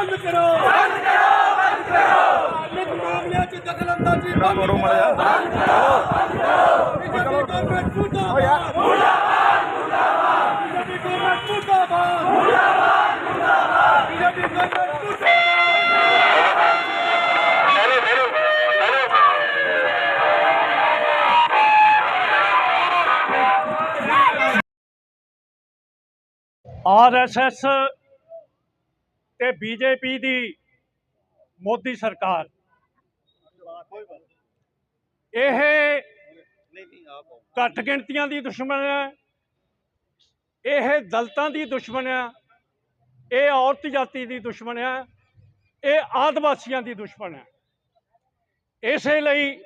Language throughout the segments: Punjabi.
ਬੰਦ ਕਰੋ। ਬੰਦ ਕਰੋ ਬੰਦ ਕਰੋ। ਮਾਮਲਿਆਂ 'ਚ ਦਖਲਅੰਦਾਜ਼ੀ ਬੰਦ ਕਰੋ ਬੰਦ ਕਰੋ ਬੀਜੇਪੀ ਗਵਰਨਮੈਂਟ ਮੁਰਦਾਬਾਦ। ਮੁਰਦਾਬਾਦ ਮੁਰਦਾਬਾਦ ਬੀਜੇਪੀ ਗਵਰਨਮੈਂਟ ਮੁਰਦਾਬਾਦ। ਮੁਰਦਾਬਾਦ ਮੁਰਦਾਬਾਦ। ਬੀਜੇਪੀ ਗਵਰਨਮੈਂਟ ਮੁਰਦਾਬਾਦ ਆਰਐਸਐਸ ਤੇ ਬੀਜੇਪੀ ਦੀ ਮੋਦੀ ਸਰਕਾਰ। ਇਹ ਘੱਟ ਗਿਣਤੀਆਂ ਦੀ ਦੁਸ਼ਮਣ ਹੈ। ਇਹ ਦਲਤਾਂ ਦੀ ਦੁਸ਼ਮਣ ਹੈ। ਇਹ ਔਰਤ ਜਾਤੀ ਦੀ ਦੁਸ਼ਮਣ ਹੈ। ਇਹ ਆਦਿਵਾਸੀਆਂ ਦੀ ਦੁਸ਼ਮਣ ਹੈ। ਇਸੇ ਲਈ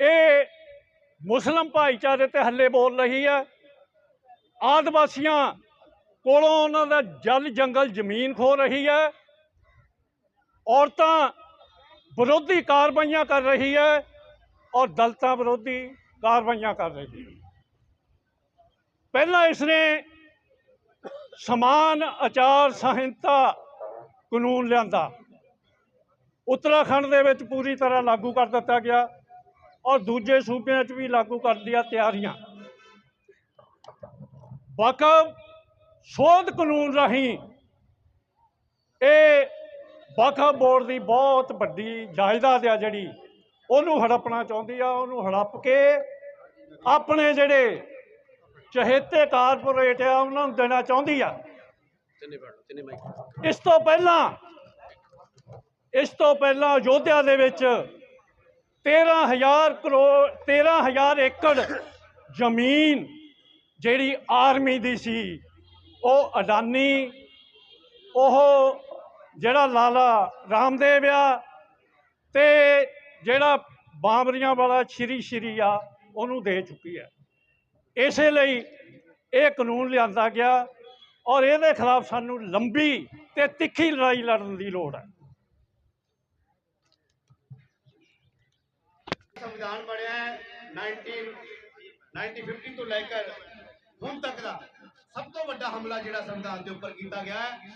ਇਹ ਮੁਸਲਮ ਭਾਈਚਾਰੇ ਤੇ ਹੱਲੇ ਬੋਲ ਰਹੀ ਹੈ। ਆਦਿਵਾਸੀਆਂ ਕੋਲੋਂ ਉਹਨਾਂ ਦਾ ਜਲ ਜੰਗਲ ਜ਼ਮੀਨ ਖੋ ਰਹੀ ਹੈ। ਔਰਤਾਂ ਵਿਰੋਧੀ ਕਾਰਵਾਈਆਂ ਕਰ ਰਹੀ ਹੈ ਔਰ ਦਲਤਾਂ ਵਿਰੋਧੀ ਕਾਰਵਾਈਆਂ ਕਰ ਰਹੀ ਹੈ। ਪਹਿਲਾਂ ਇਸਨੇ ਸਮਾਨ, ਆਚਾਰ, ਸੰਹਿਤਾ ਕਾਨੂੰਨ ਲਿਆਂਦਾ। ਉੱਤਰਾਖੰਡ ਦੇ ਵਿੱਚ ਪੂਰੀ ਤਰ੍ਹਾਂ ਲਾਗੂ ਕਰ ਦਿੱਤਾ ਗਿਆ ਔਰ ਦੂਜੇ ਸੂਬਿਆਂ 'ਚ ਵੀ ਲਾਗੂ ਕਰਨ ਦੀਆਂ ਤਿਆਰੀਆਂ। ਵਕਫ ਸੋਧ ਕਾਨੂੰਨ ਰਾਹੀਂ ਇਹ ਵਕਫ ਬੋਰਡ ਦੀ ਬਹੁਤ ਵੱਡੀ ਜਾਇਦਾਦ ਆ ਜਿਹੜੀ, ਉਹਨੂੰ ਹੜਪਣਾ ਚਾਹੁੰਦੀ ਆ, ਉਹਨੂੰ ਹੜਪ ਕੇ ਆਪਣੇ ਜਿਹੜੇ ਚਹੇਤੇ ਕਾਰਪੋਰੇਟ ਆ, ਉਹਨਾਂ ਨੂੰ ਦੇਣਾ ਚਾਹੁੰਦੀ ਆ। ਇਸ ਤੋਂ ਪਹਿਲਾਂ, ਇਸ ਤੋਂ ਪਹਿਲਾਂ ਅਯੋਧਿਆ ਦੇ ਵਿੱਚ 13000 ਕਰੋੜ 13000 ਏਕੜ ਜ਼ਮੀਨ ਜਿਹੜੀ ਆਰਮੀ ਦੀ ਸੀ ਉਹ ਅਡਾਨੀ, ਉਹ ਜਿਹੜਾ ਲਾਲਾ ਰਾਮਦੇਵ ਆ ਤੇ ਜਿਹੜਾ ਬਾਬਰੀਆਂ ਵਾਲਾ ਸ਼੍ਰੀ ਸ਼੍ਰੀ ਆ, ਉਹਨੂੰ ਦੇ ਚੁੱਕੀ ਹੈ। ਇਸੇ ਲਈ ਇਹ ਕਾਨੂੰਨ ਲਿਆਂਦਾ ਗਿਆ ਔਰ ਇਹਦੇ ਖਿਲਾਫ ਸਾਨੂੰ ਲੰਬੀ ਤੇ ਤਿੱਖੀ ਲੜਾਈ ਲੜਨ ਦੀ ਲੋੜ ਹੈ। ਸੰਵਿਧਾਨ ਬਣਿਆ 19 1950 ਤੋਂ ਲੈ ਕੇ ਹੁਣ ਤੱਕ ਦਾ। ਸਭ ਤੋਂ ਵੱਡਾ ਹਮਲਾ ਜਿਹੜਾ ਸੰਵਿਧਾਨ ਦੇ ਉੱਪਰ ਕੀਤਾ ਗਿਆ ਹੈ,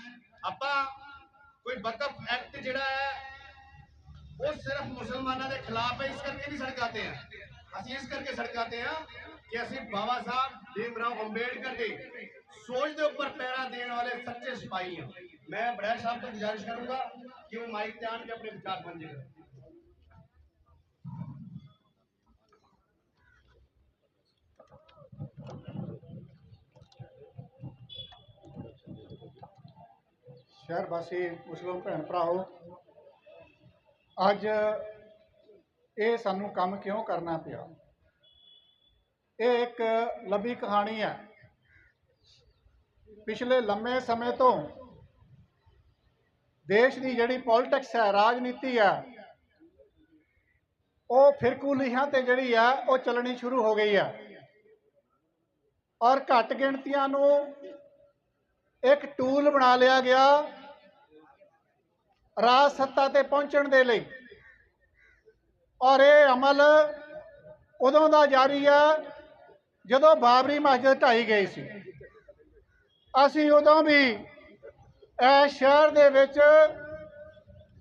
ਆਪਾਂ ਕੋਈ ਵਕਫ ਐਕਟ ਜਿਹੜਾ ਹੈ, ਉਹ ਸਿਰਫ ਮੁਸਲਮਾਨਾਂ ਦੇ ਖਿਲਾਫ ਹੈ, ਇਸ ਕਰਕੇ ਨਹੀਂ ਸੜਕਾਂ ਤੇ ਆ। ਅਸੀਂ ਇਸ ਕਰਕੇ ਸੜਕਾਂ ਤੇ ਆ ਕਿ ਅਸੀਂ ਬਾਬਾ ਸਾਹਿਬ ਭੀਮਰਾਓ ਅੰਬੇਡਕਰ ਦੀ ਸੋਚ ਦੇ ਉੱਪਰ ਪੈਰਾ ਦੇਣ ਵਾਲੇ ਸੱਚੇ ਸਿਪਾਹੀ ਹਾਂ ਮੈਂ ਬੜੈਰ ਸਾਹਿਬ ਤੋਂ ਗੁਜ਼ਾਰਿਸ਼ ਕਰੂੰਗਾ ਕਿ ਉਹ ਮਾਈਕ ਤੇ ਆਣ ਕੇ ਆਪਣੇ ਵਿਚਾਰ ਸਾਂਝੇ ਕਰਨ। ਸ਼ਹਿਰ ਵਾਸੀ, ਮੁਸਲਿਮ ਭੈਣ ਭਰਾਓ, ਅੱਜ ਇਹ ਸਾਨੂੰ ਕੰਮ ਕਿਉਂ ਕਰਨਾ ਪਿਆ? ਇਹ ਇੱਕ ਲੰਬੀ ਕਹਾਣੀ ਹੈ। ਪਿਛਲੇ ਲੰਮੇ ਸਮੇਂ ਤੋਂ ਦੇਸ਼ ਦੀ ਜਿਹੜੀ ਪੋਲਿਟਿਕਸ ਹੈ, ਰਾਜਨੀਤੀ ਹੈ, ਉਹ ਫਿਰਕੂ ਲੀਹਾਂ ਤੇ ਜਿਹੜੀ ਆ ਉਹ ਚੱਲਣੀ ਸ਼ੁਰੂ ਹੋ ਗਈ ਹੈ। ਔਰ ਘੱਟ ਗਿਣਤੀਆਂ ਨੂੰ ਇੱਕ ਟੂਲ ਬਣਾ ਲਿਆ ਗਿਆ। ਰਾਜ ਸੱਤਾ ਤੇ ਪਹੁੰਚਣ ਦੇ ਲਈ। ਔਰ ਇਹ ਅਮਲ ਉਦੋਂ ਦਾ ਜਾਰੀ ਹੈ ਜਦੋਂ ਬਾਬਰੀ ਮਸਜਿਦ ਢਾਈ ਗਈ ਸੀ। ਅਸੀਂ ਉਦੋਂ ਵੀ ਇਸ ਸ਼ਹਿਰ ਦੇ ਵਿੱਚ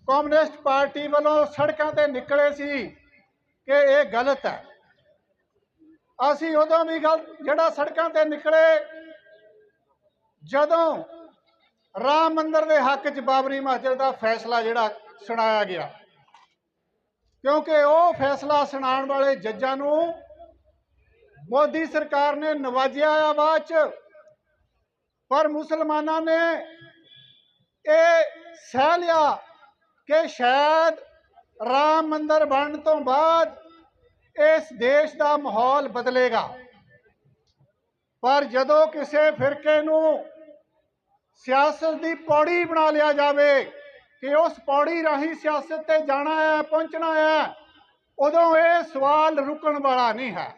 ਕਮਿਊਨਿਸਟ ਪਾਰਟੀ ਵੱਲੋਂ ਸੜਕਾਂ ਤੇ ਨਿਕਲੇ ਸੀ ਕਿ ਇਹ ਗਲਤ ਹੈ। ਅਸੀਂ ਉਦੋਂ ਵੀ ਗਲ ਜਿਹੜਾ ਸੜਕਾਂ ਤੇ ਨਿਕਲੇ, ਜਦੋਂ ਰਾਮ ਮੰਦਰ ਦੇ ਹੱਕ 'ਚ ਬਾਬਰੀ ਮਸਜਿਦ ਦਾ ਫੈਸਲਾ ਜਿਹੜਾ ਸੁਣਾਇਆ ਗਿਆ। ਕਿਉਂਕਿ ਉਹ ਫੈਸਲਾ ਸੁਣਾਉਣ ਵਾਲੇ ਜੱਜਾਂ ਨੂੰ ਮੋਦੀ ਸਰਕਾਰ ਨੇ ਨਵਾਜਿਆ ਆ ਬਾਅਦ 'ਚ, ਪਰ ਮੁਸਲਮਾਨਾਂ ਨੇ ਇਹ ਸਹਿ ਲਿਆ ਕਿ ਸ਼ਾਇਦ ਰਾਮ ਮੰਦਰ ਬਣਨ ਤੋਂ ਬਾਅਦ ਇਸ ਦੇਸ਼ ਦਾ ਮਾਹੌਲ ਬਦਲੇਗਾ। ਪਰ ਜਦੋਂ ਕਿਸੇ ਫਿਰਕੇ ਨੂੰ ਸਿਆਸਤ ਦੀ ਪੌੜੀ ਬਣਾ ਲਿਆ ਜਾਵੇ ਕਿ ਉਸ ਪੌੜੀ ਰਾਹੀਂ ਸਿਆਸਤ ਤੇ ਜਾਣਾ ਹੈ, ਪਹੁੰਚਣਾ ਹੈ, ਉਦੋਂ ਇਹ ਸਵਾਲ ਰੁਕਣ ਵਾਲਾ ਨਹੀਂ ਹੈ।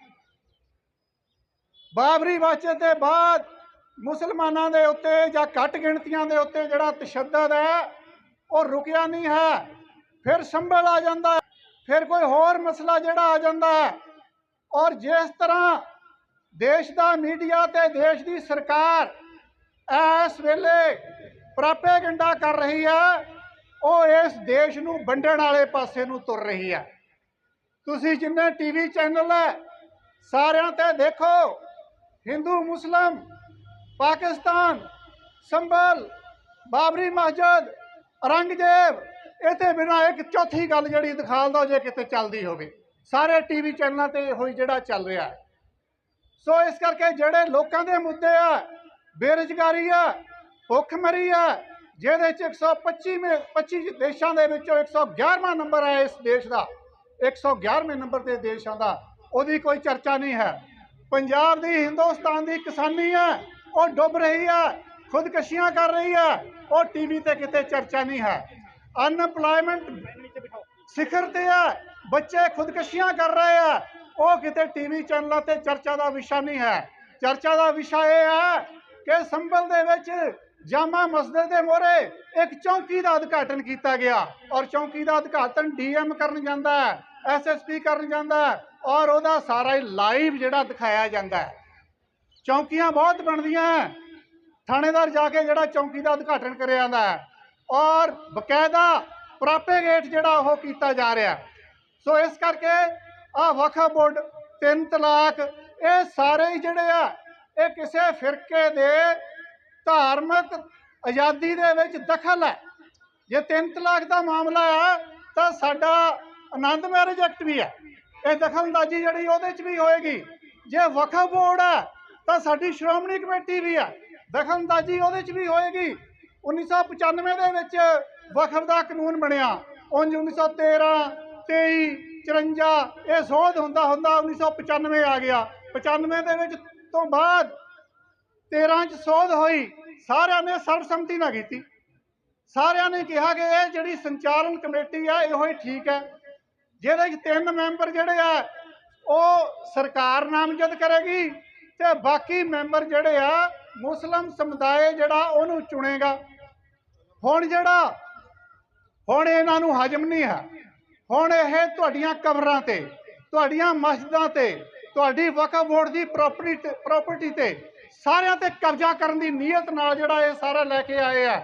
ਬਾਬਰੀ ਮਸਜਿਦ ਦੇ ਬਾਅਦ ਮੁਸਲਮਾਨਾਂ ਦੇ ਉੱਤੇ ਜਾਂ ਘੱਟ ਗਿਣਤੀਆਂ ਦੇ ਉੱਤੇ ਜਿਹੜਾ ਤਸ਼ੱਦਦ ਹੈ, ਉਹ ਰੁਕਿਆ ਨਹੀਂ ਹੈ, ਫਿਰ ਸੰਭਲ ਆ ਜਾਂਦਾ ਫਿਰ ਕੋਈ ਹੋਰ ਮਸਲਾ ਜਿਹੜਾ ਆ ਜਾਂਦਾ ਹੈ। ਔਰ ਜਿਸ ਤਰ੍ਹਾਂ ਦੇਸ਼ ਦਾ ਮੀਡੀਆ ਤੇ ਦੇਸ਼ ਦੀ ਸਰਕਾਰ ਇਸ ਵੇਲੇ ਪ੍ਰਾਪੇਗੰਡਾ ਕਰ ਰਹੀ ਹੈ ਉਹ ਇਸ ਦੇਸ਼ ਨੂੰ ਵੰਡਣ ਵਾਲੇ ਪਾਸੇ ਨੂੰ ਤੁਰ ਰਹੀ ਹੈ ਤੁਸੀਂ ਜਿੰਨੇ ਟੀਵੀ ਚੈਨਲ ਹੈ, ਸਾਰਿਆਂ ਤੇ ਦੇਖੋ। ਹਿੰਦੂ, ਮੁਸਲਮ, ਪਾਕਿਸਤਾਨ, ਸੰਭਲ, ਬਾਬਰੀ ਮਸਜਿਦ, ਔਰੰਗਜ਼ੇਬ ਇਹ ਤੇ ਬਿਨਾਂ ਇੱਕ ਚੌਥੀ ਗੱਲ ਜਿਹੜੀ ਦਿਖਾ ਦਿਓ ਜੇ ਕਿਤੇ ਚੱਲਦੀ ਹੋਵੇ। ਸਾਰੇ ਟੀਵੀ ਚੈਨਲਾਂ ਤੇ ਹੋਈ ਜਿਹੜਾ ਚੱਲ ਰਿਹਾ ਹੈ। ਸੋ ਇਸ ਕਰਕੇ ਜਿਹੜੇ ਲੋਕਾਂ ਦੇ ਮੁੱਦੇ ਆ ਬੇਰੁਜ਼ਗਾਰੀ ਹੈ ਭੁੱਖਮਰੀ ਹੈ, ਜਿਹਦੇ ਚ 125 ਮੇ 25 ਦੇਸ਼ਾਂ ਦੇ ਵਿੱਚੋਂ 111ਵਾਂ ਨੰਬਰ ਹੈ ਇਸ ਦੇਸ਼ ਦਾ। 111ਵੇਂ ਨੰਬਰ ਤੇ ਦੇਸ਼ਾਂ ਦਾ। ਉਹਦੀ ਕੋਈ ਚਰਚਾ ਨਹੀਂ ਹੈ। ਪੰਜਾਬ ਦੀ, ਹਿੰਦੁਸਤਾਨ ਦੀ ਕਿਸਾਨੀ ਹੈ, ਉਹ ਡੁੱਬ ਰਹੀ ਹੈ, ਖੁਦਕਸ਼ੀਆਂ ਕਰ ਰਹੀ ਹੈ, ਉਹ ਟੀਵੀ ਤੇ ਕਿਤੇ ਚਰਚਾ ਨਹੀਂ ਹੈ। ਅਨਪਲਾਇਮੈਂਟ ਸਿਖਰ ਤੇ ਹੈ, ਬੱਚੇ ਖੁਦਕਸ਼ੀਆਂ ਕਰ ਰਹੇ ਆ ਉਹ ਕਿਤੇ ਟੀਵੀ ਚੈਨਲਾਂ ਤੇ ਚਰਚਾ ਦਾ ਵਿਸ਼ਾ ਨਹੀਂ ਹੈ। ਚਰਚਾ ਦਾ ਵਿਸ਼ਾ ਇਹ ਹੈ ਕਿ ਸੰਭਲ ਦੇ ਵਿੱਚ ਜਾਮਾ ਮਸਜਿਦ ਦੇ ਮੋਹਰੇ ਇੱਕ ਚੌਂਕੀ ਦਾ ਉਦਘਾਟਨ ਕੀਤਾ ਗਿਆ ਔਰ ਚੌਂਕੀ ਦਾ ਉਦਘਾਟਨ ਡੀਐਮ ਕਰਨ ਜਾਂਦਾ ਹੈ ਐਸਐਸਪੀ ਕਰਨ ਜਾਂਦਾ ਹੈ ਔਰ ਉਹਦਾ ਸਾਰਾ ਹੀ ਲਾਈਵ ਜਿਹੜਾ ਦਿਖਾਇਆ ਜਾਂਦਾ ਹੈ ਚੌਂਕੀਆਂ ਬਹੁਤ ਬਣਦੀਆਂ ਹੈ। ਥਾਣੇਦਾਰ ਜਾ ਕੇ ਜਿਹੜਾ ਚੌਂਕੀ ਦਾ ਉਦਘਾਟਨ ਕਰਿਆ ਜਾਂਦਾ ਹੈ ਔਰ ਬਕਾਇਦਾ ਪ੍ਰਾਪੇਗੇਟ ਜਿਹੜਾ ਉਹ ਕੀਤਾ ਜਾ ਰਿਹਾ ਸੋ ਇਸ ਕਰਕੇ ਆ ਵਕਫ ਬੋਰਡ ਤਿੰਨ ਤਲਾਕ, ਇਹ ਸਾਰੇ ਜਿਹੜੇ ਆ ਇਹ ਕਿਸੇ ਫਿਰਕੇ ਦੇ ਧਾਰਮਿਕ ਆਜ਼ਾਦੀ ਦੇ ਵਿੱਚ ਦਖਲ ਹੈ। ਜੇ ਤਿੰਨ ਤਲਾਕ ਦਾ ਮਾਮਲਾ ਹੈ ਤਾਂ ਸਾਡਾ ਆਨੰਦ ਮੈਰਿਜ ਐਕਟ ਵੀ ਹੈ। ਇਹ ਦਖਲਅੰਦਾਜ਼ੀ ਜਿਹੜੀ ਉਹਦੇ 'ਚ ਵੀ ਹੋਏਗੀ। ਜੇ ਵਕਫ ਬੋਰਡ ਹੈ, ਤਾਂ ਸਾਡੀ ਸ਼੍ਰੋਮਣੀ ਕਮੇਟੀ ਵੀ ਹੈ। ਦਖਲਅੰਦਾਜ਼ੀ ਉਹਦੇ 'ਚ ਵੀ ਹੋਏਗੀ। 1995 ਦੇ ਵਿੱਚ ਵਕਫ ਦਾ ਕਾਨੂੰਨ ਬਣਿਆ। ਉਂਝ 1913 23 54 ਇਹ ਸੋਧ ਹੁੰਦਾ ਹੁੰਦਾ 1995 ਆ ਗਿਆ। 95 ਦੇ ਵਿੱਚ ਤੋਂ ਬਾਅਦ 13 ਚ ਸੋਧ ਹੋਈ, ਸਾਰਿਆਂ ਨੇ ਸਰਬਸੰਮਤੀ ਨਾਲ ਕੀਤੀ। ਸਾਰਿਆਂ ਨੇ ਕਿਹਾ ਕਿ ਇਹ ਜਿਹੜੀ ਸੰਚਾਲਨ ਕਮੇਟੀ ਆ, ਇਹੋ ਹੀ ਠੀਕ ਹੈ। ਜਿਹਦੇ ਚ ਤਿੰਨ ਮੈਂਬਰ ਜਿਹੜੇ ਆ, ਉਹ ਸਰਕਾਰ ਨਾਮਜ਼ਦ ਕਰੇਗੀ ਤੇ ਬਾਕੀ ਮੈਂਬਰ ਜਿਹੜੇ ਆ, ਮੁਸਲਮ ਸਮੁਦਾਇ ਜਿਹੜਾ ਉਹਨੂੰ ਚੁਣੇਗਾ। ਹੁਣ ਜਿਹੜਾ, ਹੁਣ ਇਹਨਾਂ ਨੂੰ ਹਜਮ ਨਹੀਂ ਹੈ। ਹੁਣ ਇਹ ਤੁਹਾਡੀਆਂ ਕਬਰਾਂ ਤੇ, ਤੁਹਾਡੀਆਂ ਮਸਜਿਦਾਂ ਤੇ ਤੁਹਾਡੀ ਵਕਫ ਬੋਰਡ ਦੀ ਪ੍ਰਾਪਰਟੀ ਤੇ ਪ੍ਰਾਪਰਟੀ ਤੇ ਸਾਰਿਆਂ ਤੇ ਕਬਜ਼ਾ ਕਰਨ ਦੀ ਨੀਅਤ ਨਾਲ ਜਿਹੜਾ ਇਹ ਸਾਰਾ ਲੈ ਕੇ ਆਏ ਆ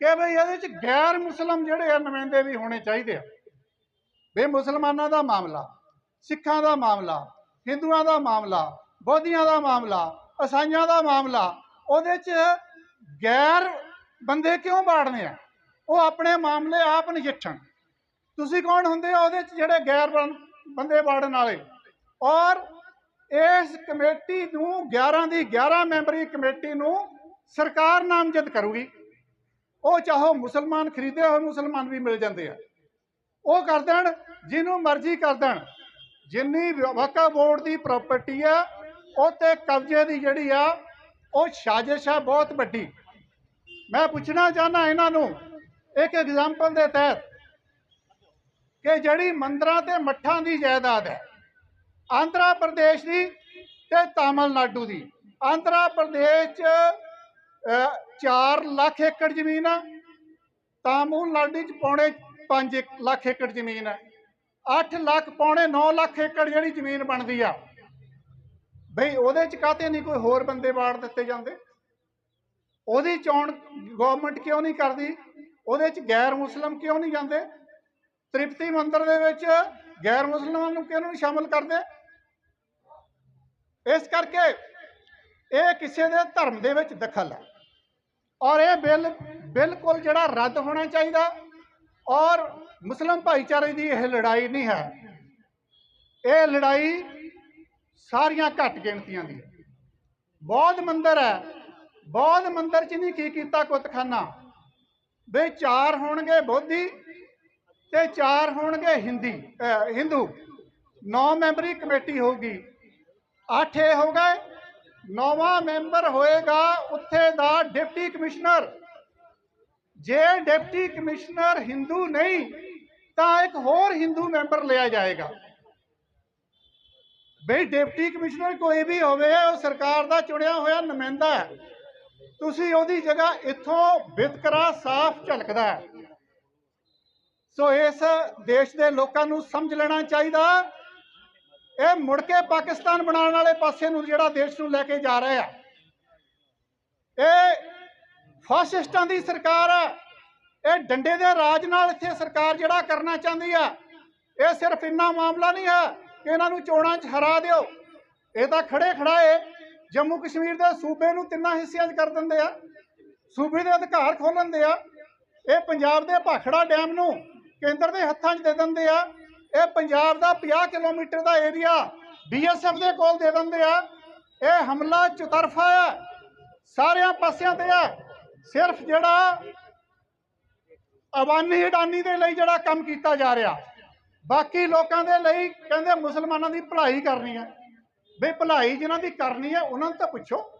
ਕਿ ਭਈ ਇਹਦੇ ਚ ਗੈਰ ਮੁਸਲਮ ਜਿਹੜੇ ਆ ਨੁਮਾਇੰਦੇ ਵੀ ਹੋਣੇ ਚਾਹੀਦੇ ਆ। ਵੀ ਮੁਸਲਮਾਨਾਂ ਦਾ ਮਾਮਲਾ, ਸਿੱਖਾਂ ਦਾ ਮਾਮਲਾ, ਹਿੰਦੂਆਂ ਦਾ ਮਾਮਲਾ, ਬੋਧੀਆਂ ਦਾ ਮਾਮਲਾ ਈਸਾਈਆਂ ਦਾ ਮਾਮਲਾ, ਉਹਦੇ ਚ ਗੈਰ ਬੰਦੇ ਕਿਉਂ ਬਾੜਨੇ ਆ? ਉਹ ਆਪਣੇ ਮਾਮਲੇ ਆਪ ਨਜਿੱਠਣ। ਤੁਸੀਂ ਕੌਣ ਹੁੰਦੇ ਹੋ ਉਹਦੇ ਚ ਜਿਹੜੇ ਗੈਰ ਬੰਦੇ ਬਾੜਨ ਵਾਲੇ? ਔਰ ਇਸ ਕਮੇਟੀ ਨੂੰ 11 ਦੀ 11 ਮੈਂਬਰੀ ਕਮੇਟੀ ਨੂੰ ਸਰਕਾਰ ਨਾਮਜ਼ਦ ਕਰੂਗੀ। ਉਹ ਚਾਹੋ ਮੁਸਲਮਾਨ ਖਰੀਦੇ ਹੋਏ ਮੁਸਲਮਾਨ ਵੀ ਮਿਲ ਜਾਂਦੇ ਆ। ਉਹ ਕਰ ਦੇਣ, ਜਿਹਨੂੰ ਮਰਜ਼ੀ ਕਰ ਦੇਣ। ਜਿੰਨੀ ਵਕਾ ਬੋਰਡ ਦੀ ਪ੍ਰਾਪਰਟੀ ਆ ਉਹ ਤੇ ਕਬਜ਼ੇ ਦੀ ਜਿਹੜੀ ਆ, ਉਹ ਸਾਜ਼ਿਸ਼ ਆ ਬਹੁਤ ਵੱਡੀ। ਮੈਂ ਪੁੱਛਣਾ ਚਾਹਨਾ ਇਹਨਾਂ ਨੂੰ, ਇੱਕ ਐਗਜ਼ਾਮਪਲ ਦੇ ਤਹਿਤ ਕਿ ਜਿਹੜੀ ਮੰਦਰਾਂ ਤੇ ਮੱਠਾਂ ਦੀ ਜਾਇਦਾਦ ਹੈ ਆਂਧਰਾ ਪ੍ਰਦੇਸ਼ ਦੀ ਤੇ ਤਾਮਿਲਨਾਡੂ ਦੀ। ਆਂਧਰਾ ਪ੍ਰਦੇਸ਼ 'ਚ 4 ਲੱਖ ਏਕੜ ਜ਼ਮੀਨ ਆ। ਤਾਮਿਲਨਾਡੂ 'ਚ ਪੌਣੇ 5 ਲੱਖ ਏਕੜ ਜ਼ਮੀਨ ਹੈ 8 ਲੱਖ ਪੌਣੇ 9 ਲੱਖ ਏਕੜ ਜਿਹੜੀ ਜ਼ਮੀਨ ਬਣਦੀ ਆ। ਬਈ ਉਹਦੇ 'ਚ ਕਾਤੇ ਨਹੀਂ ਕੋਈ ਹੋਰ ਬੰਦੇ ਬਾੜ ਦਿੱਤੇ ਜਾਂਦੇ? ਉਹਦੀ ਚੋਣ ਗਵਰਨਮੈਂਟ ਕਿਉਂ ਨਹੀਂ ਕਰਦੀ? ਉਹਦੇ 'ਚ ਗੈਰ ਮੁਸਲਮ ਕਿਉਂ ਨਹੀਂ ਜਾਂਦੇ? ਤ੍ਰਿਪਤੀ ਮੰਦਿਰ ਦੇ ਵਿੱਚ ਗੈਰ ਮੁਸਲਮਾਨਾਂ ਨੂੰ ਕਿਉਂ ਨਹੀਂ ਸ਼ਾਮਲ ਕਰਦੇ? ਇਸ ਕਰਕੇ ਇਹ ਕਿਸੇ ਦੇ ਧਰਮ ਦੇ ਵਿੱਚ ਦਖਲ ਹੈ। ਔਰ ਇਹ ਬਿੱਲ ਬਿਲਕੁਲ ਜਿਹੜਾ ਰੱਦ ਹੋਣਾ ਚਾਹੀਦਾ ਔਰ ਮੁਸਲਮ ਭਾਈਚਾਰੇ ਦੀ ਇਹ ਲੜਾਈ ਨਹੀਂ ਹੈ। ਇਹ ਲੜਾਈ ਸਾਰੀਆਂ ਘੱਟ ਗਿਣਤੀਆਂ ਦੀ ਬੌਧ ਮੰਦਰ ਹੈ। ਬੌਧ ਮੰਦਰ 'ਚ ਨਹੀਂ ਕੀ ਕੀਤਾ ਕੁਤਖਾਨਾ? ਵੀ ਚਾਰ ਹੋਣਗੇ ਬੋਧੀ ਤੇ ਚਾਰ ਹੋਣਗੇ ਹਿੰਦੀ ਹਿੰਦੂ। ਨੌ ਮੈਂਬਰੀ ਕਮੇਟੀ ਹੋਊਗੀ। ਅੱਠ ਇਹ ਹੋ ਗਏ। ਨੌਵਾਂ ਮੈਂਬਰ ਹੋਏਗਾ ਉੱਥੇ ਦਾ ਡਿਪਟੀ ਕਮਿਸ਼ਨਰ। ਜੇ ਡਿਪਟੀ ਕਮਿਸ਼ਨਰ ਹਿੰਦੂ ਨਹੀਂ, ਤਾਂ ਇੱਕ ਹੋਰ ਹਿੰਦੂ ਮੈਂਬਰ ਲਿਆ ਜਾਏਗਾ। ਬਈ ਡਿਪਟੀ ਕਮਿਸ਼ਨਰ ਕੋਈ ਵੀ ਹੋਵੇ, ਉਹ ਸਰਕਾਰ ਦਾ ਚੁਣਿਆ ਹੋਇਆ ਨੁਮਾਇੰਦਾ ਹੈ। ਤੁਸੀਂ ਉਹਦੀ ਜਗ੍ਹਾ ਇੱਥੋਂ ਵਿਤਕਰਾ ਸਾਫ਼ ਝਲਕਦਾ ਹੈ। ਸੋ ਇਸ ਦੇਸ਼ ਦੇ ਲੋਕਾਂ ਨੂੰ ਸਮਝ ਲੈਣਾ ਚਾਹੀਦਾ। ਇਹ ਮੁੜ ਕੇ ਪਾਕਿਸਤਾਨ ਬਣਾਉਣ ਵਾਲੇ ਪਾਸੇ ਨੂੰ ਜਿਹੜਾ ਦੇਸ਼ ਨੂੰ ਲੈ ਕੇ ਜਾ ਰਿਹਾ ਹੈ ਇਹ ਫਾਸਿਸਟਾਂ ਦੀ ਸਰਕਾਰ ਹੈ ਇਹ ਡੰਡੇ ਦੇ ਰਾਜ ਨਾਲ ਇੱਥੇ ਸਰਕਾਰ ਜਿਹੜਾ ਕਰਨਾ ਚਾਹੁੰਦੀ ਆ, ਇਹ ਸਿਰਫ ਇੰਨਾ ਮਾਮਲਾ ਨਹੀਂ ਹੈ ਕਿ ਇਹਨਾਂ ਨੂੰ ਚੋਣਾਂ 'ਚ ਹਰਾ ਦਿਓ। ਇਹ ਤਾਂ ਖੜੇ ਖੜਾਏ ਜੰਮੂ ਕਸ਼ਮੀਰ ਦੇ ਸੂਬੇ ਨੂੰ ਤਿੰਨਾਂ ਹਿੱਸਿਆਂ 'ਚ ਕਰ ਦਿੰਦੇ ਆ। ਸੂਬੇ ਦੇ ਅਧਿਕਾਰ ਖੋਲ ਲੈਂਦੇ ਆ। ਇਹ ਪੰਜਾਬ ਦੇ ਭਾਖੜਾ ਡੈਮ ਨੂੰ ਕੇਂਦਰ ਦੇ ਹੱਥਾਂ 'ਚ ਦੇ ਦਿੰਦੇ ਆ। ਇਹ ਪੰਜਾਬ ਦਾ 50 ਕਿਲੋਮੀਟਰ ਦਾ ਏਰੀਆ ਬੀਐਸਐਫ ਦੇ ਕੋਲ ਦੇ ਦਿੰਦੇ ਆ। ਇਹ ਹਮਲਾ ਚੁਤਰਫਾ ਹੈ। ਸਾਰਿਆਂ ਪਾਸਿਆਂ ਤੇ ਹੈ। ਸਿਰਫ ਜਿਹੜਾ ਅਵਾਨੀ ਅਡਾਨੀ ਦੇ ਲਈ ਜਿਹੜਾ ਕੰਮ ਕੀਤਾ ਜਾ ਰਿਹਾ। ਬਾਕੀ ਲੋਕਾਂ ਦੇ ਲਈ ਕਹਿੰਦੇ ਮੁਸਲਮਾਨਾਂ ਦੀ ਭਲਾਈ ਕਰਨੀ ਹੈ। ਵੀ ਭਲਾਈ ਜਿਨ੍ਹਾਂ ਦੀ ਕਰਨੀ ਹੈ, ਉਹਨਾਂ ਨੂੰ ਤਾਂ ਪੁੱਛੋ।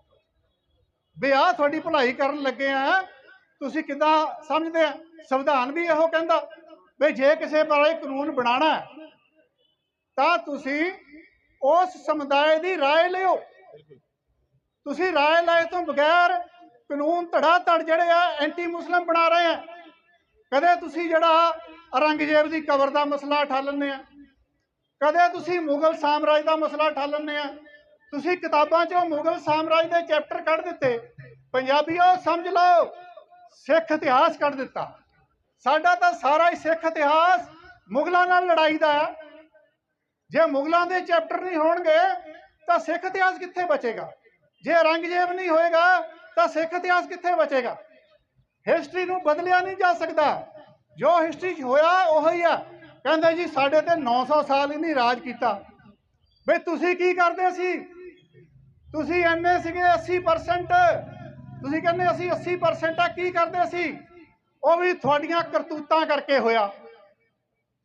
ਵੀ ਆਹ ਤੁਹਾਡੀ ਭਲਾਈ ਕਰਨ ਲੱਗੇ ਆ। ਤੁਸੀਂ ਕਿੱਦਾਂ ਸਮਝਦੇ ਆ? ਸੰਵਿਧਾਨ ਵੀ ਇਹੋ ਕਹਿੰਦਾ। ਵੀ ਜੇ ਕਿਸੇ ਬਾਰੇ ਕਾਨੂੰਨ ਬਣਾਉਣਾ ਹੈ, ਤਾਂ ਤੁਸੀਂ ਉਸ ਸਮੁਦਾਇ ਦੀ رائے ਲਿਓ ਤੁਸੀਂ رائے ਲਏ ਤੋਂ ਬਗੈਰ ਕਾਨੂੰਨ ਧੜਾ ਧੜ ਜਿਹੜੇ ਆ ਐਂਟੀ ਮੁਸਲਮ ਬਣਾ ਰਹੇ ਆ ਕਦੇ ਤੁਸੀਂ ਜਿਹੜਾ ਔਰੰਗਜ਼ੇਬ ਦੀ ਕਬਰ ਦਾ ਮਸਲਾ ਠਾ ਲੈਂਦੇ ਆ ਕਦੇ ਤੁਸੀਂ ਮੁਗਲ ਸਾਮਰਾਜ ਦਾ ਮਸਲਾ ਠਾ ਲੈਂਦੇ ਆ ਤੁਸੀਂ ਕਿਤਾਬਾਂ 'ਚੋਂ ਮੁਗਲ ਸਾਮਰਾਜ ਦੇ ਚੈਪਟਰ ਕੱਢ ਦਿੱਤੇ ਪੰਜਾਬੀਓ ਸਮਝ ਲਓ ਸਿੱਖ ਇਤਿਹਾਸ ਕੱਢ ਦਿੱਤਾ ਸਾਡਾ ਤਾਂ ਸਾਰਾ ਹੀ ਸਿੱਖ ਇਤਿਹਾਸ ਮੁਗਲਾਂ ਨਾਲ ਲੜਾਈ ਦਾ ਆ ਜੇ ਮੁਗਲਾਂ ਦੇ ਚੈਪਟਰ ਨਹੀਂ ਹੋਣਗੇ, ਤਾਂ ਸਿੱਖ ਇਤਿਹਾਸ ਕਿੱਥੇ ਬਚੇਗਾ? ਜੇ ਔਰੰਗਜ਼ੇਬ ਨਹੀਂ ਹੋਏਗਾ, ਤਾਂ ਸਿੱਖ ਇਤਿਹਾਸ ਕਿੱਥੇ ਬਚੇਗਾ? ਹਿਸਟਰੀ ਨੂੰ ਬਦਲਿਆ ਨਹੀਂ ਜਾ ਸਕਦਾ। ਜੋ ਹਿਸਟਰੀ 'ਚ ਹੋਇਆ, ਉਹੀ ਆ। ਕਹਿੰਦੇ ਜੀ, ਸਾਡੇ ਤੇ 900 ਸਾਲ ਹੀ ਨਹੀਂ ਰਾਜ ਕੀਤਾ। ਬਈ ਤੁਸੀਂ ਕੀ ਕਰਦੇ ਸੀ? ਤੁਸੀਂ ਐਨੇ ਸੀਗੇ 80% ਤੁਸੀਂ ਕਹਿੰਦੇ ਅਸੀਂ 80% ਆ, ਕੀ ਕਰਦੇ ਸੀ? ਉਹ ਵੀ ਤੁਹਾਡੀਆਂ ਕਰਤੂਤਾਂ ਕਰਕੇ ਹੋਇਆ।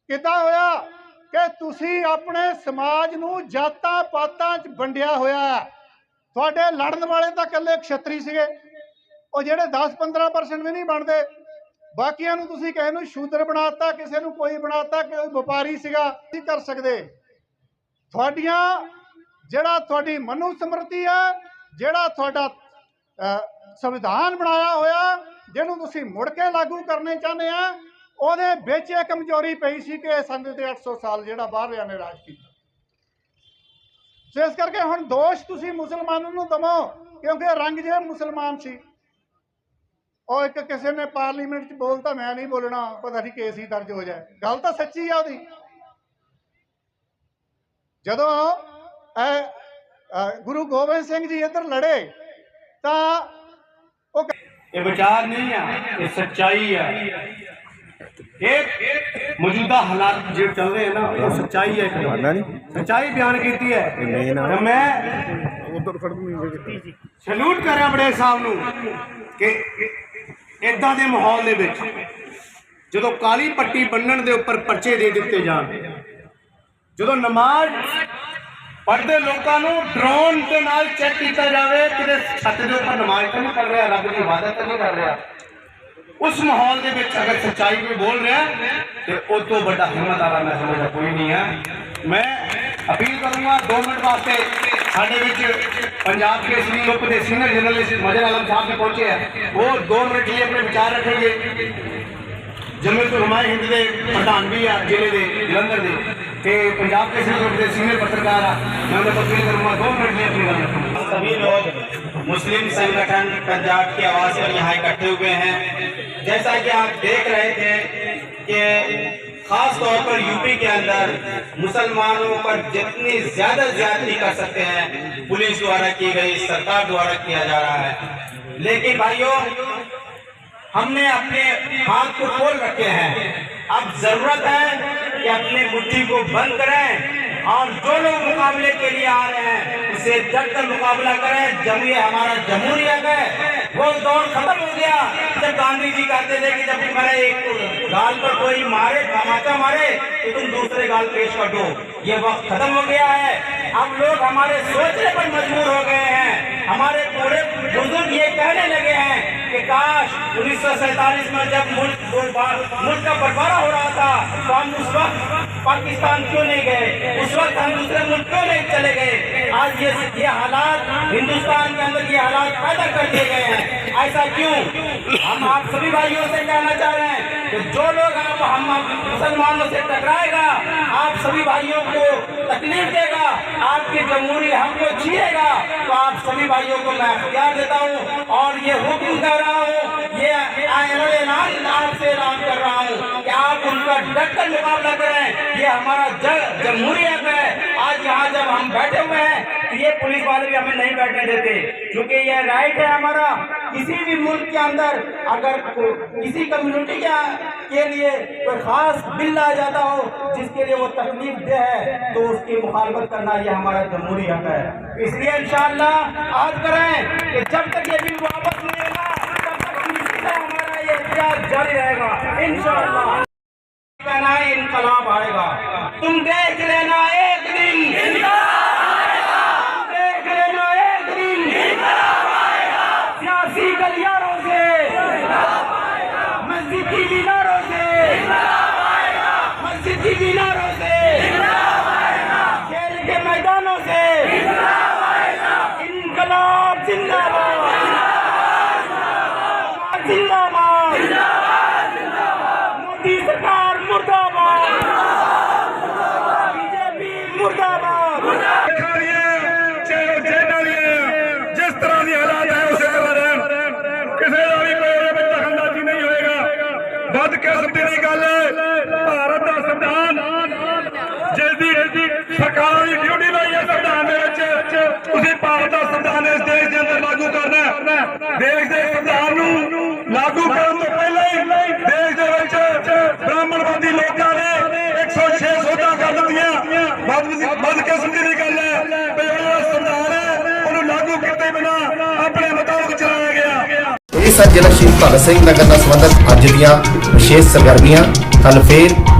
ਕਿੱਦਾਂ ਹੋਇਆ ਕਿ ਤੁਸੀਂ ਆਪਣੇ ਸਮਾਜ ਨੂੰ ਜਾਤਾਂ ਪਾਤਾਂ 'ਚ ਵੰਡਿਆ ਹੋਇਆ ਹੈ। ਤੁਹਾਡੇ ਲੜਨ ਵਾਲੇ ਤਾਂ ਇਕੱਲੇ ਖੱਤਰੀ ਸੀਗੇ। ਉਹ ਜਿਹੜੇ 10-15% ਵੀ ਨਹੀਂ ਬਣਦੇ, ਬਾਕੀਆਂ ਨੂੰ ਤੁਸੀਂ ਕਿਸੇ ਨੂੰ ਸ਼ੂਦਰ ਬਣਾਤਾ, ਕਿਸੇ ਨੂੰ ਕੋਈ ਬਣਾਤਾ ਕੋਈ ਵਪਾਰੀ ਸੀਗਾ, ਨਹੀਂ ਕਰ ਸਕਦੇ। ਤੁਹਾਡੀਆਂ, ਜਿਹੜਾ ਤੁਹਾਡੀ ਮਨੂ ਸਮਰਤੀ ਹੈ, ਜਿਹੜਾ ਤੁਹਾਡਾ ਸੰਵਿਧਾਨ ਬਣਾਇਆ ਹੋਇਆ ਜਿਹਨੂੰ ਤੁਸੀਂ ਮੁੜ ਕੇ ਲਾਗੂ ਕਰਨੇ ਚਾਹੁੰਦੇ ਆ ਉਹਦੇ ਵਿੱਚ ਇਹ ਕਮਜ਼ੋਰੀ ਪਈ ਸੀ ਕਿ ਇਹ ਸੰਦ ਦੇ 800 ਸਾਲ ਜਿਹੜਾ ਬਾਹਰਲਿਆਂ ਨੇ ਰਾਜ ਕੀਤਾ। ਇਸ ਕਰਕੇ ਹੁਣ ਦੋਸ਼ ਤੁਸੀਂ ਮੁਸਲਮਾਨਾਂ ਨੂੰ ਦਮੋ ਕਿਉਂਕਿ ਰੰਗਜੇਬ ਮੁਸਲਮਾਨ ਸੀ। ਉਹ ਇੱਕ ਕਿਸੇ ਨੇ ਪਾਰਲੀਮੈਂਟ 'ਚ ਬੋਲਤਾ ਮੈਂ ਨਹੀਂ ਬੋਲਣਾ ਪਤਾ ਨਹੀਂ ਕੇਸ ਹੀ ਦਰਜ ਹੋ ਜਾਏ। ਗੱਲ ਤਾਂ ਸੱਚੀ ਆ ਉਹਦੀ। ਜਦੋਂ ਇਹ, ਗੁਰੂ ਗੋਬਿੰਦ ਸਿੰਘ ਜੀ ਇੱਧਰ ਲੜੇ ਤਾਂ ਉਹ ਇਹ ਵਿਚਾਰ ਨਹੀਂ ਆ ਇਹ ਸੱਚਾਈ ਆ। ਇਹ ਮੌਜੂਦਾ ਹਾਲਾਤ ਜਿਹੜੇ ਚੱਲ ਰਹੇ ਨਾ ਉਹ ਸੱਚਾਈ ਹੈ ਸੱਚਾਈ ਬਿਆਨ ਕੀਤੀ ਹੈ। ਮੈਂ ਉਧਰ ਖੜ ਨਹੀਂ ਸਲੂਟ ਕਰਾਂ ਬੜੇ ਸਾਹਿਬ ਨੂੰ ਕਿ ਇਦਾਂ ਦੇ ਮਾਹੌਲ ਦੇ ਵਿੱਚ ਜਦੋਂ ਕਾਲੀ ਪੱਟੀ ਬੰਨਣ ਦੇ ਉੱਪਰ ਪਰਚੇ ਦੇ ਦਿੱਤੇ ਜਾਣ ਜਦੋਂ ਨਮਾਜ਼ ਪੜ੍ਹਦੇ ਲੋਕਾਂ ਨੂੰ ਡਰੋਨ ਦੇ ਨਾਲ ਚੈੱਕ ਕੀਤਾ ਜਾਵੇ, ਕਿਤੇ ਛੱਤ ਦੇ ਉੱਪਰ ਨਮਾਜ਼ ਤਾਂ ਨਹੀਂ ਪੜ ਰਿਹਾ, ਰੱਬ ਦੀ ਇਬਾਦਤ ਤਾਂ ਨਹੀਂ ਕਰ ਰਿਹਾ। ਉਸ ਮਾਹੌਲ ਦੇ ਵਿੱਚ ਅਗਰ ਸੱਚਾਈ ਕੋਈ ਬੋਲ ਰਿਹਾ, ਤੇ ਉਹ ਤੋਂ ਵੱਡਾ ਹਿੰਮਤ ਵਾਲਾ ਮੈਂ ਸਮਝਦਾ ਕੋਈ ਨਹੀਂ ਹੈ। ਮੈਂ ਅਪੀਲ ਕਰੂੰਗਾ 2 ਮਿੰਟ ਵਾਸਤੇ, ਸਾਡੇ ਵਿੱਚ ਪੰਜਾਬ ਕੇ ਸ੍ਰੀ ਗਰੁੱਪ ਦੇ ਸੀਨੀਅਰ ਜਰਨਲਿਸਟ ਮਜਰ ਆਲਮ ਸਾਹਿਬ ਵੀ ਪਹੁੰਚੇ ਹੈ। ਉਹ 2 ਮਿੰਟ ਲਈ ਆਪਣੇ ਵਿਚਾਰ ਰੱਖਣਗੇ। ਜਮੀਅਤ ਉਲਮਾ ਹਿੰਦ ਦੇ ਪ੍ਰਧਾਨ ਵੀ ਆ, ਜ਼ਿਲ੍ਹੇ ਦੇ ਜਲੰਧਰ ਦੇ। ਤੇ ਪੰਜਾਬ ਕੇ ਸ੍ਰੀ ਗਰੁੱਪ ਦੇ ਸੀਨੀਅਰ ਪੱਤਰਕਾਰ ਆ ਮੈਂ ਉਹਨਾਂ ਤੋਂ ਅਪੀਲ ਕਰੂੰਗਾ 2 ਮਿੰਟ ਲਈ ਆਪਣੀ ਗੱਲ ਰੱਖੂੰਗਾ सभी लोग मुस्लिम संगठन पंजाब के आवास पर यहाँ इकट्ठे हुए हैं जैसा कि आप देख रहे थे कि खास तौर पर यूपी के अंदर मुसलमानों पर जितनी ज्यादा ज्यादती कर सकते हैं पुलिस द्वारा की गई सरकार द्वारा किया जा रहा है लेकिन भाइयों हमने अपने हाथ को खोल रखे हैं اب ضرورت ہے کہ اپنے مٹھی کو بند کریں اور جو لوگ مقابلے کے لیے آ رہے ہیں، اسے جب تک مقابلہ کریں، جب یہ ہمارا جمہوریت ہے وہ دور ختم ہو گیا۔ جب گاندھی جی کہتے تھے کہ جب تمہارے ایک گال پر کوئی مارے، دھماکہ مارے، تو تم دوسرے گال پیش کر دو۔ یہ وقت ختم ہو گیا ہے۔ اب لوگ ہمارے سوچنے پر مجبور ہو گئے ہیں۔ ہمارے پورے بزرگ یہ کہنے لگے ہیں کہ کاش انیس سو سینتالیس میں جب ملک ملک کا بٹوارا ہو رہا تھا، تو ہم اس وقت پاکستان کیوں نہیں گئے؟ اس وقت ہم دوسرے ملک کیوں نہیں چلے گئے؟ آج یہ حالات ہندوستان کے اندر یہ حالات پیدا کر دیے گئے ہیں۔ ایسا کیوں؟ ہم آپ سبھی بھائیوں سے کہنا چاہ رہے ہیں کہ جو لوگ آپ مسلمانوں سے ٹکرائے گا، آپ سبھی بھائیوں کو تکلیف دے گا، آپ کی جمہوری ہم کو چھیے گا، تو آپ سبھی بھائیوں کو میں اختیار دیتا ہوں اور یہ حکم کر رہا ہوں، یہ آپ سے اعلان کر رہا ہوں کہ آپ ان کا ڈٹ کر مقابلہ کریں۔ یہ ہمارا جمہوریت ہے۔ آج یہاں جب ہم بیٹھے ہوئے ہیں یہ پولیس والے بھی ہمیں نہیں بیٹھنے دیتے۔ کیونکہ یہ رائٹ ہے ہمارا، کسی بھی ملک کے اندر اگر کسی کمیونٹی کے لیے کوئی خاص بل آ جاتا ہو، جس کے لیے وہ تکلیف دہ ہے، تو اس کی مخالفت کرنا یہ ہمارا جمہوری حق ہے۔ اس لیے انشاءاللہ آج کریں کہ جب تک یہ بل واپس نہیں ہوگا تب تک ہمارا یہ احتیاط جاری رہے گا۔ انشاءاللہ انقلاب آئے گا۔ تم دیکھ لینا ایک دن۔ ਦੀ ਸਰਕਾਰ ਦੀ ਡਿਊਟੀ ਲਈ ਹੈ ਸੰਵਿਧਾਨ ਦੇ ਵਿੱਚ। ਤੁਸੀਂ ਭਾਰਤ ਦਾ ਸੰਵਿਧਾਨ ਇਸ ਦੇਸ਼ ਦੇ ਅੰਦਰ ਲਾਗੂ ਕਰਨਾ ਦੇਸ਼ ਦੇ ਸੰਵਿਧਾਨ ਨੂੰ ਲਾਗੂ ਕਰਨ ਤੋਂ ਪਹਿਲਾਂ ਹੀ ਦੇਸ਼ ਦੇ ਵਿੱਚ ਬ੍ਰਾਹਮਣਵਾਦੀ ਲੋਕਾਂ ਨੇ 106 ਸੋਧਾਂ ਕਰ ਦਿੱਤੀਆਂ। ਵੱਧ ਕਿਸਮਤੀ ਦੀ ਗੱਲ ਹੈ। ਜਿਹੜਾ ਸੰਵਿਧਾਨ ਹੈ। ਉਹਨੂੰ ਲਾਗੂ ਕੀਤੇ ਬਿਨਾ ਆਪਣੇ ਮੁਤਾਬਕ ਚਲਾਇਆ ਗਿਆ। ਇਹ ਸਨ ਜ਼ਿਲ੍ਹਾ ਸ਼ਹੀਦ ਭਗਤ ਸਿੰਘ ਨਗਰ ਨਾਲ ਸੰਬੰਧਿਤ ਅੱਜ ਦੀਆਂ ਵਿਸ਼ੇਸ਼ ਸਰਗਰਮੀਆਂ। ਕੱਲ ਫੇਰ